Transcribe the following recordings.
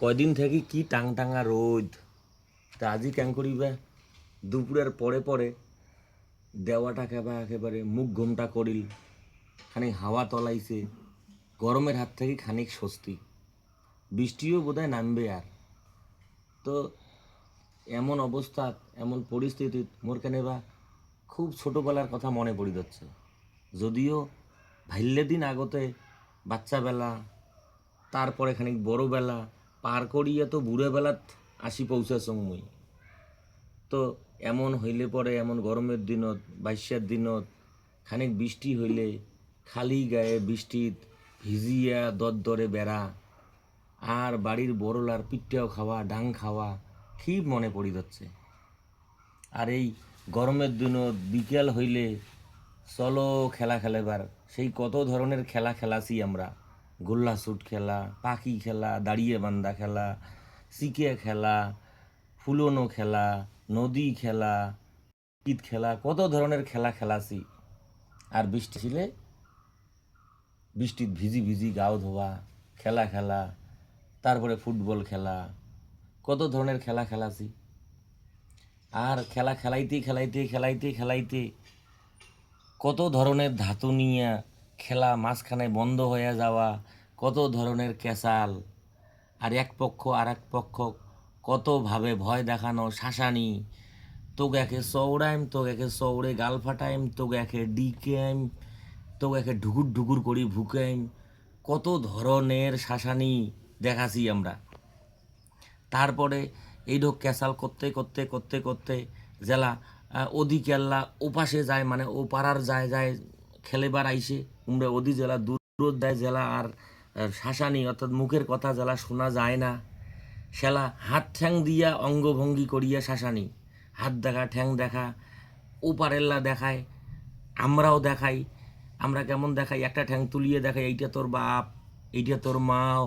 কয়দিন থেকে কি টাং টাঙা রোদ? তা আজি ক্যাং করিবে দুপুরের পরে পরে দেওয়াটা কেবা একেবারে, মুখ ঘুমটা করিল। খানিক হাওয়া তলাইছে। গরমের হাত থেকে খানিক স্বস্তি। বৃষ্টিও বোধহয় নামবে আর। তো এমন অবস্থা, এমন পরিস্থিতি মোর কেনে বা খুব ছোটোবেলার কথা মনে পড়ি যাচ্ছে। যদিও ভাল্যে দিন আগতে বাচ্চাবেলা, তারপরে খানিক বড়বেলা পার করিয়া তো বুড়োবেলাত আসি পৌঁছাছং মুই তো এমন হইলে পরে, এমন গরমের দিনত, বাইশার দিনত, খানিক বৃষ্টি হইলে খালি গায়ে বৃষ্টিত ভিজিয়া দরদরে বেড়া, আর বাড়ির বড়লার পিঠটাও খাওয়া, ডাং খাওয়া খুব মনে পড়ি যাচ্ছে। আর এই গরমের দিনত বিকেল হইলে চলো খেলা খেলেবার, সেই কত ধরনের খেলা খেলাছি আমরা। গোল্লা শুট খেলা, পাখি খেলা, দাঁড়িয়ে বান্দা খেলা, সিকে খেলা, ফুলনো খেলা, নদী খেলা ঈদ খেলা, কত ধরনের খেলা খেলাছি। আর বৃষ্টি ছিলে বৃষ্টিত ভিজি ভিজি গাও ধোয়া, খেলা খেলা, তারপরে ফুটবল খেলা, কত ধরনের খেলা খেলাছি। আর খেলা খেলাইতে খেলাইতে খেলাইতে খেলাইতে কত ধরনের ধাতু নিয়ে খেলা মাঝখানে বন্ধ হয়ে যাওয়া, কত ধরনের ক্যাসাল আর এক পক্ষ আর এক পক্ষ কতভাবে ভয় দেখানো, শাসানি। একে চৌড়াইম তোক একে চৌড়ে গাল ফাটাইম তোক একে ডিকেম একে ঢুকুর ঢুকুর করি ভুকাইম। কত ধরনের শাসানি দেখাছি আমরা। তারপরে এই ঢোক ক্যাসাল করতে করতে করতে করতে, জেলা ওদি কেল্লা ওপাশে যায় মানে ও পাড়ার যায় যায় খেলেবার আইসে, উমরা ওদি জেলা দূর জেলা আর শাসানি অর্থাৎ মুখের কথা জেলা শোনা যায় না। সেলা হাত ঠ্যাং দিয়া অঙ্গভঙ্গি করিয়া শাসানি, হাত দেখা, ঠ্যাং দেখা, ওপারেল্লা দেখায়, আমরাও দেখাই, আমরা কেমন দেখাই? একটা ঠ্যাং তুলিয়ে দেখাই, এইটা তোর বাপ, এইটা তোর মাও।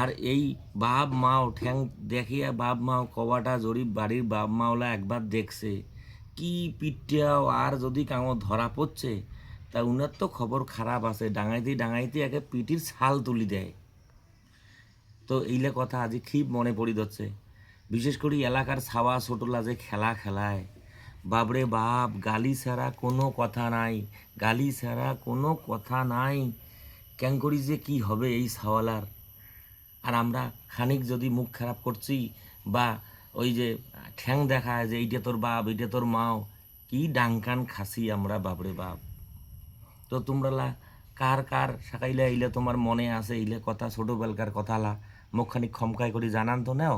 আর এই বাপ মাও ঠ্যাং দেখিয়া বাপ মাও কবাটা জরিপ বাড়ির বাপ মাওলা একবার দেখছে। কি পিঠটাও আর যদি কামো ধরা পড়ছে তা উনার তো খবর খারাপ আছে, ডাঙাইতে ডাঙাইতে একে পিঠির ছাল তুলি দেয়। তো এইলে কথা আজি খুব মনে পড়ি যাচ্ছে বিশেষ করে এলাকার ছাওয়া ছোটলা যে খেলা খেলায়। বাবরে বাপ, গালি ছাড়া কোনো কথা নাই, গালি ছাড়া কোনো কথা নাই। কেন করি যে কি হবে এই ছাওয়ালার? আর আমরা খানিক যদি মুখ খারাপ করছি বা ওই যে ঠ্যাং দেখায় যে এইটা তোর বাপ, এইটা তোর মাও, কি ডাঙ্কান খাসি আমরা বাপরে বাপ। তো তোমরালা কার কার সাকাইলে এইলে তোমার মনে আছে এইলে কথা ছোটোবেলকার কথালা মুখ খানিক খমকাই করে জানান তো নেও।